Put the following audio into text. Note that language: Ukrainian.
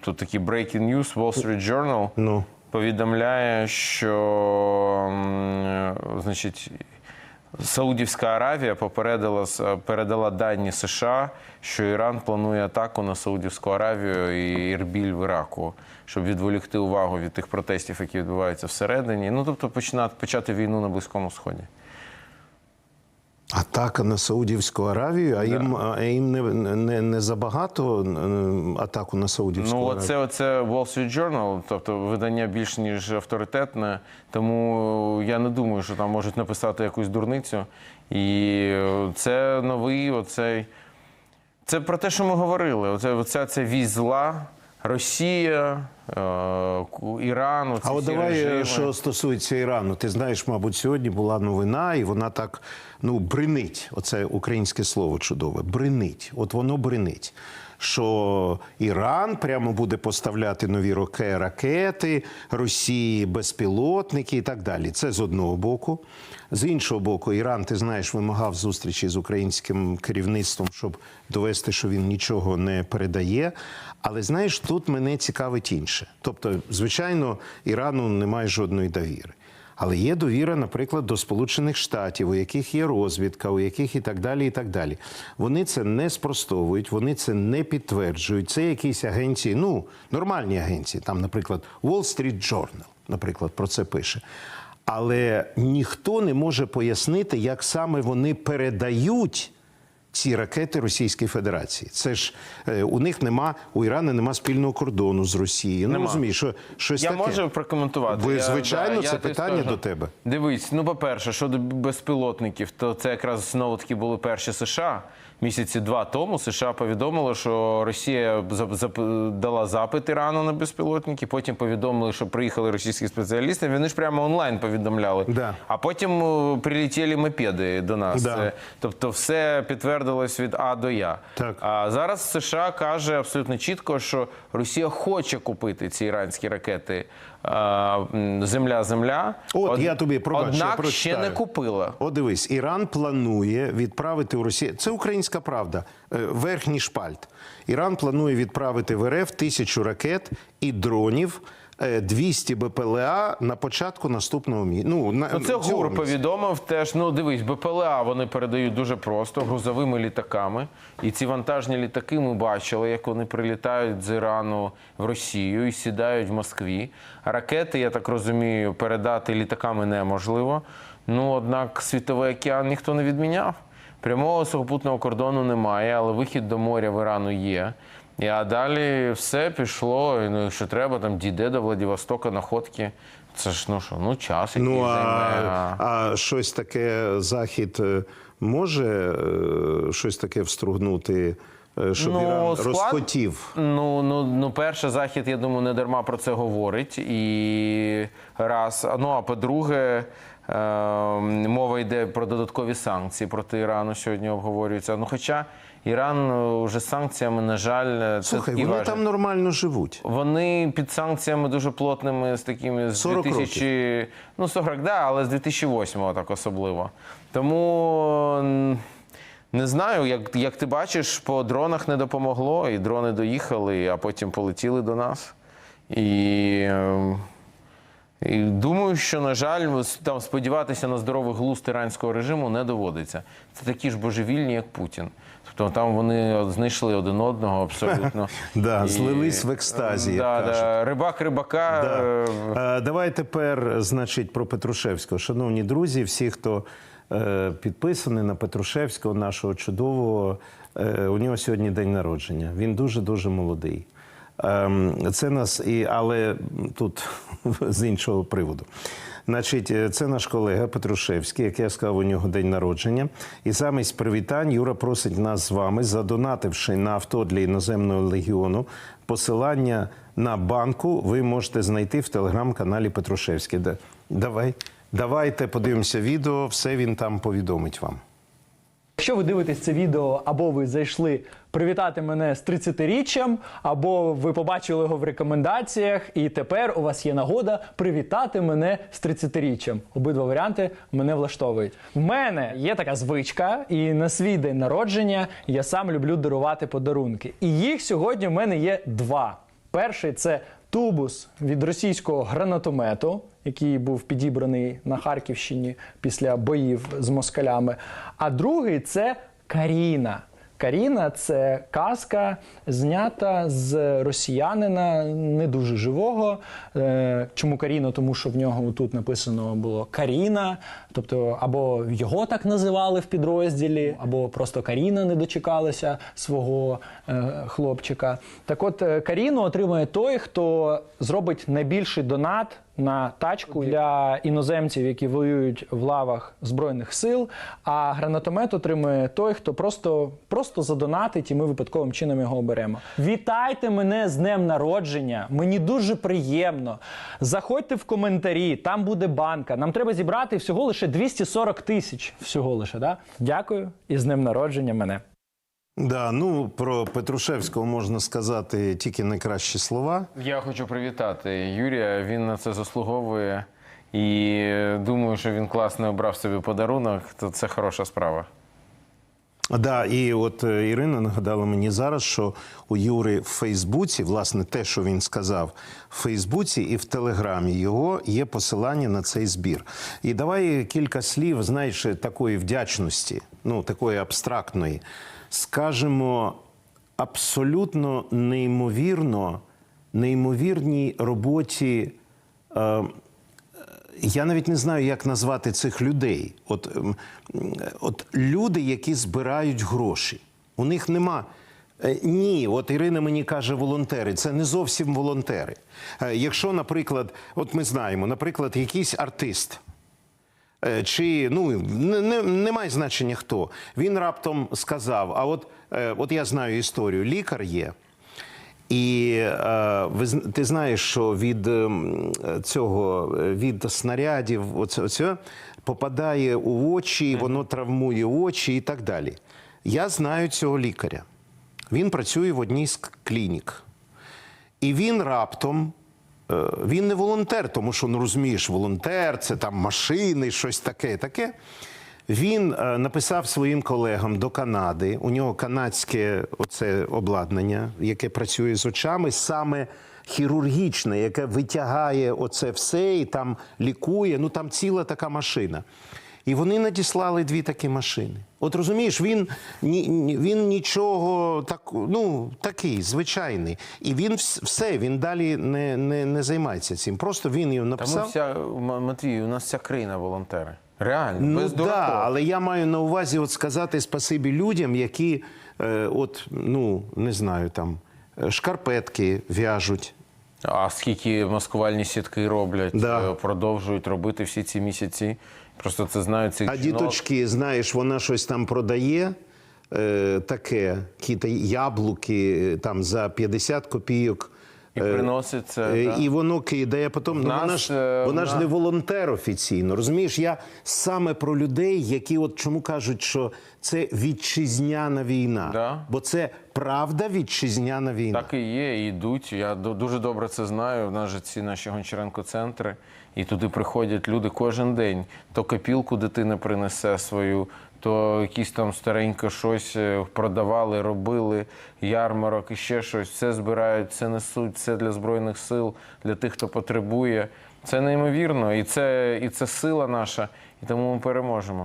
тут такий breaking news, Wall Street Journal Ну. повідомляє, що значить, Саудівська Аравія попередила с- передала дані США, що Іран планує атаку на Саудівську Аравію і Ірбіль в Іраку, щоб відволікти увагу від тих протестів, які відбуваються всередині. Ну тобто починати почати війну на Близькому Сході. Атака на Саудівську Аравію, а їм, а їм не, не, не забагато е, атаку на Саудівську Ну, Аравію. оце, оце Wall Street Journal, тобто видання більш ніж авторитетне. Тому я не думаю, що там можуть написати якусь дурницю. І це новий оцей. Це про те, що ми говорили. Оце, оця це зла, Росія, Ірану, Ку- Іран. А от давай, е, режими. що стосується Ірану, ти знаєш, мабуть, сьогодні була новина, і вона так ну бринить. Оце українське слово чудове. Бринить. От воно бринить. Що Іран прямо буде поставляти нові ракети Росії, безпілотники і так далі. Це з одного боку. З іншого боку, Іран, ти знаєш, вимагав зустрічі з українським керівництвом, щоб довести, що він нічого не передає. Але знаєш, тут мене цікавить інше. Тобто, звичайно, Ірану немає жодної довіри. Але є довіра, наприклад, до Сполучених Штатів, у яких є розвідка, у яких і так далі. і так далі. Вони це не спростовують, вони це не підтверджують. Це якісь агенції, ну нормальні агенції. Там, наприклад, Wall Street Journal, наприклад, про це пише. Але ніхто не може пояснити, як саме вони передають ці ракети Російської Федерації. Це ж е, у них нема, у Ірану нема спільного кордону з Росією. Ну розумію, розумієш, що щось Я таке. можу прокоментувати. Ви, Я- звичайно, да, це я питання скажу. до тебе. Дивись, ну по-перше, щодо безпілотників, то це якраз знову таки були перші США. Місяці два тому США повідомило, що Росія дала запит Ірану на безпілотники. Потім повідомили, що приїхали російські спеціалісти. Вони ж прямо онлайн повідомляли. Да. А потім е, прилетіли мопеди до нас. Да. Тобто, все підтвердилось від А до Я. Так. А зараз США каже абсолютно чітко, що Росія хоче купити ці іранські ракети Земля-Земля. От я тобі, пробач, я Однак ще не купила. От дивись, Іран планує відправити у Росію. Це українська правда. е, Верхній шпальт. Іран планує відправити в РФ тисячу ракет і дронів. е, 200 БПЛА на початку наступного місяця. Ну, на, Оце цього ГУР повідомив теж. Ну дивись, БПЛА вони передають дуже просто грузовими літаками. І ці вантажні літаки ми бачили, як вони прилітають з Ірану в Росію і сідають в Москві. Ракети, я так розумію, передати літаками неможливо. Ну однак світовий океан ніхто не відміняв. Прямого сухопутного кордону немає, але вихід до моря в Ірану є. І, а далі все пішло. Ну, якщо треба, там дійде до Владивостока находки. Це ж ну що, ну час який Ну а, займе. а щось таке захід е, може е, щось таке встругнути, щоб Ну, Іран склад- розхотів. Ну, ну, ну, перше, захід, я думаю, не дарма про це говорить. І раз. Ну а по-друге, е, мова йде про додаткові санкції проти Ірану сьогодні обговорюється. Ну, хоча Іран е, вже санкціями, на жаль, це Слухай, вони важель. там нормально живуть. Вони під санкціями дуже плотними з такими з 40 2000, ну 40, да, але з 2008-го так особливо. Тому не знаю, як, як ти бачиш, по дронах не допомогло, і дрони доїхали, а потім полетіли до нас. І, ем, і думаю, що, на жаль, там сподіватися на здоровий глузд іранського режиму не доводиться. Це такі ж божевільні, як Путін. Тобто там вони знайшли один одного абсолютно. Да, І- злились в екстазі, як Да, кажуть. да. Рибак рибака. Да. е, Е, Давай тепер, значить, про Петрушевського. Шановні друзі, всі, хто підписаний на Петрушевського, нашого чудового, е, у нього сьогодні день народження. Він дуже-дуже молодий. Ем, Це нас, і, але тут з іншого приводу. Значить, е, це наш колега Петрушевський, як я сказав, у нього день народження. І замість привітань Юра просить нас з вами, задонативши на авто для іноземного легіону, посилання на банку ви можете знайти в телеграм-каналі Петрушевський. Давай, давайте подивимося відео, все він там повідомить вам. Якщо ви дивитесь це відео, або ви зайшли привітати мене з 30-річчям, або ви побачили його в рекомендаціях, і тепер у вас є нагода привітати мене з 30-річчям. Обидва варіанти мене влаштовують. В мене є така звичка, і на свій день народження я сам люблю дарувати подарунки. І їх сьогодні в мене є два. Перший це тубус від російського гранатомету, який був підібраний на Харківщині після боїв з москалями. А другий це Каріна. Каріна це казка, знята з росіянина не дуже живого. Е, Чому Каріна? Тому що в нього тут написано було Каріна, тобто або його так називали в підрозділі, або просто Каріна не дочекалася свого е, хлопчика. Так от е, Каріну отримує той, хто зробить найбільший донат на тачку для іноземців, які воюють в лавах збройних сил. А гранатомет отримує той, хто просто, просто задонатить, і ми випадковим чином його оберемо. Вітайте мене з днем народження! Мені дуже приємно. Заходьте в коментарі, там буде банка. Нам треба зібрати всього лише 240 тисяч. Всього лише, да? Дякую і з днем народження мене. Да, ну про Петрушевського можна сказати тільки найкращі слова. Я хочу привітати Юрія. Він на це заслуговує. І думаю, що він класно обрав собі подарунок, то це хороша справа. Да, і от е, Ірина нагадала мені зараз, що у Юри в Фейсбуці, власне, те, що він сказав в Фейсбуці і в Телеграмі його є посилання на цей збір. І давай кілька слів, знаєш, такої вдячності, ну такої абстрактної. Скажемо, абсолютно неймовірно, неймовірній роботі. Е, я навіть не знаю, як назвати цих людей. От, ем, от люди, які збирають гроші. У них нема. Е, Ні, от Ірина мені каже, волонтери. Це не зовсім волонтери. Е, Якщо, наприклад, от ми знаємо, наприклад, якийсь артист. Е, Чи ну не, не, немає значення хто. Він раптом сказав: а от, е, от я знаю історію, лікар є. І е, ви ти знаєш, що від ем, цього від снарядів оце, оце попадає у очі, воно травмує очі і так далі. Я знаю цього лікаря. Він працює в одній з клінік. І він раптом. Е, Він не волонтер, тому що ну розумієш, волонтер це там машини, щось таке. таке. Він е, написав своїм колегам до Канади. У нього канадське оце обладнання, яке працює з очами, саме хірургічне, яке витягає оце все і там лікує. Ну там ціла така машина. І вони надіслали дві такі машини. От розумієш, він, ні, він нічого так, ну, такий, звичайний. І він все, він далі не, не, не займається цим. Просто він його написав. вся Матвій, у нас вся країна волонтери. Реально, Ну без да, але я маю на увазі от сказати спасибі людям, які, е, от, ну, не знаю, там, е, шкарпетки в'яжуть. А скільки маскувальні сітки роблять, Да. е, продовжують робити всі ці місяці. Просто це знають цих А жінок. діточки, знаєш, вона щось там продає. Е, таке, якісь яблуки е, там за 50 копійок. І Е, приносить це. Е, да. І воно кидає потім. Ну, нас, вона ж, е, вона ж не волонтер офіційно. Розумієш, я саме про людей, які от чому кажуть, що це вітчизняна війна. Да. Бо це правда вітчизняна війна. Так і є, і йдуть. Я ду- дуже добре це знаю. У нас же ці наші Гончаренко-центри, і туди приходять люди кожен день. То копілку дитина принесе свою, то якісь там старенько щось е, продавали, робили, ярмарок і ще щось. Це збирають, це несуть, це для Збройних сил, для тих, хто потребує. Це неймовірно, і це, і це сила наша, і тому ми переможемо.